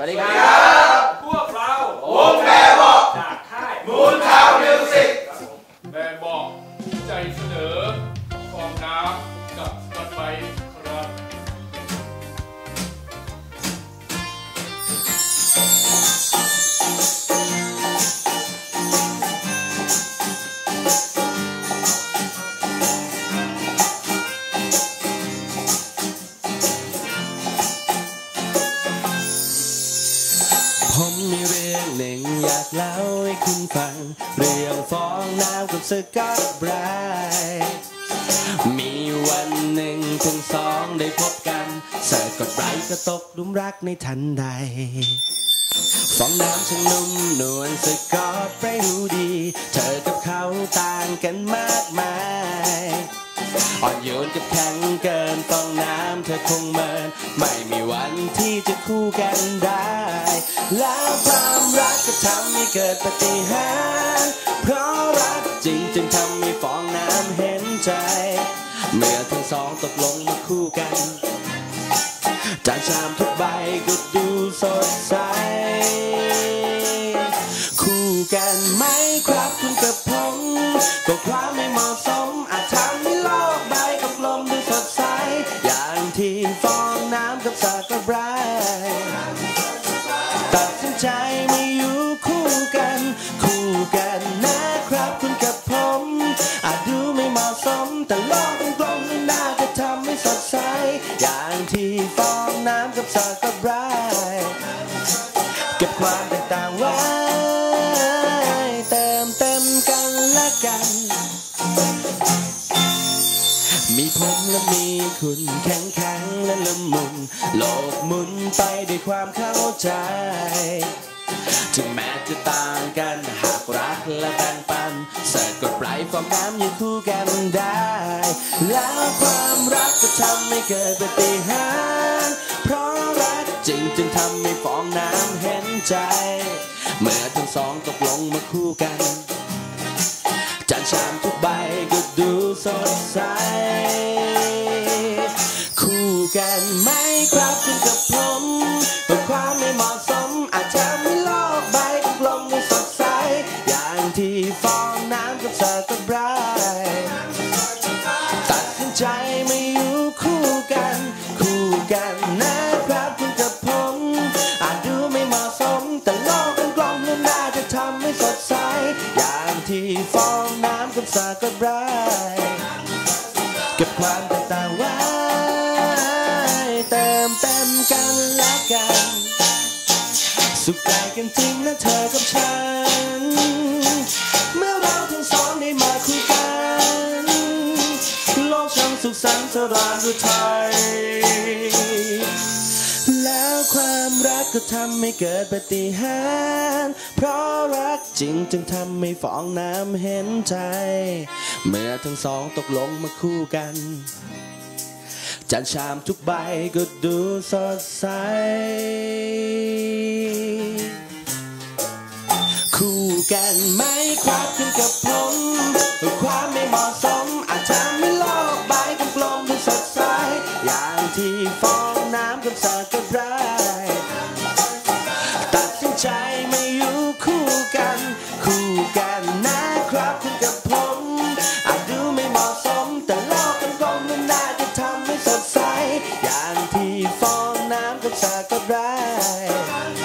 สวัสดีครับ ผมมีเรื่องหนึ่งอยากเล่าให้คุณฟัง เรื่องฟองน้ำกับสกัดไบรท์มีวันหนึ่งทั้งสองได้พบกันสกัดไบรท์ก็ตกหลุมรักในทันใด ฟองน้ำช่างนุ่มนวลสกอตไบรท์รู้ดี เธอกับเขาต่างกันมากมาย อ่อนโยนกับแข็งเกินฟองน้ำเธอคงเมิน ไม่มีวันที่จะคู่กันได้ แล้วความรักก็ทำให้เกิดปฏิหารเพราะรักจริงจึงทำให้ฟองน้ำเห็นใจ เมื่อทั้งสองตกลงมาคู่กันจานชามทุกใบก็ดูสดใส คู่กันไหมครับคุณกับผมก็ความไม่เหมาะสมอาจทำ ตัดสินใจมาอยู่คู่กัน คู่กันนะครับคุณกับผม อาจดูไม่เหมาะสม แต่โลกมันกลมไม่น่าจะทำให้สดใส อย่างที่ฟองน้ำกับสากกระไรเก็บความแตกต่างไว้ เติมเต็มกันและกัน ผมและมีคุณแข็งแข็งและละมุนโลกหมุนไปด้วยความเข้าใจ ถึงแม้จะต่างกันหากรักและแบ่งปันเสิร์ฟกับไบรท์ฟองน้ำยังคู่กันได้ แล้วความรักก็ทำให้เกิดปฏิหารเพราะรักจริงจึงทำให้ฟองน้ำเห็นใจ เมื่อทั้งสองตกลงมาคู่กัน จานชามทุกใบก็ดูสดใส ครับคุณกับผมแต่ความไม่เหมาะสม อาจทำให้โลกใบกับลมไม่สดใส อย่างที่ฟองน้ำกับสากระไบรตัดสินใจไมาอยู่คู่กัน คู่กันนะครับคุณกับผม อาจดูไม่เหมาะสม แต่โลกมันกลมและน่าจะทำให้สดใส อย่างที่ฟองน้ำกับสากระไบรเก็บความแตกต่าง กันและกัน สุขใจกันจริงนะเธอกับฉัน เมื่อเราทั้งสองได้มาคุยกัน โลกช่างสุขสันต์สรานรุไทยแล้วความรักก็ทำให้เกิดปาฏิหารย์เพราะรักจริงจึงทำให้ฟองน้ำเห็นใจ เมื่อทั้งสองตกลงมาคู่กัน จานชามทุกใบก็ดูสดใส คู่กันไหมความขึ้นกับผมความไม่เหมาะสมอาจทำให้โลกใบกลมๆดูสดใส อย่างที่ฟองน้ำกับสากกระไร side.